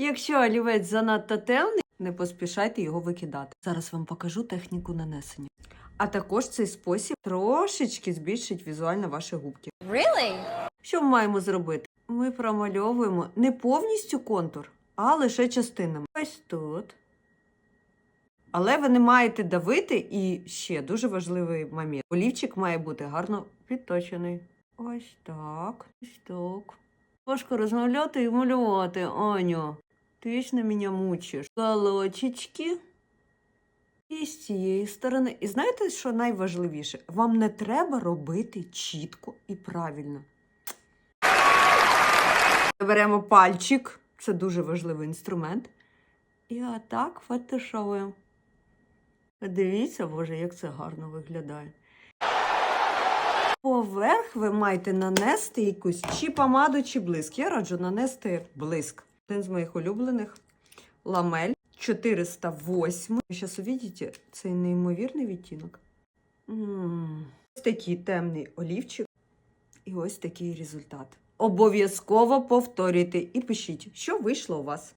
Якщо олівець занадто темний, не поспішайте його викидати. Зараз вам покажу техніку нанесення. А також цей спосіб трошечки збільшить візуально ваші губки. Really? Що ми маємо зробити? Ми промальовуємо не повністю контур, а лише частинами. Ось тут. Але ви не маєте давити і ще дуже важливий момент. Олівчик має бути гарно підточений. Ось так. Ось так. Важко розмовляти і малювати, Аню. Ти вічно мене мучиш. Колочечки. І з цієї сторони. І знаєте, що найважливіше? Вам не треба робити чітко і правильно. Беремо пальчик, це дуже важливий інструмент. І отак фотошовуємо. Дивіться, Боже, як це гарно виглядає. Поверх ви маєте нанести якусь чи помаду, чи блиск. Я раджу нанести блиск. Один з моїх улюблених ламель 408. Зараз увидите цей неймовірний відтінок. М. Ось такий темний олівчик. І ось такий результат. Обов'язково повторюйте і пишіть, що вийшло у вас.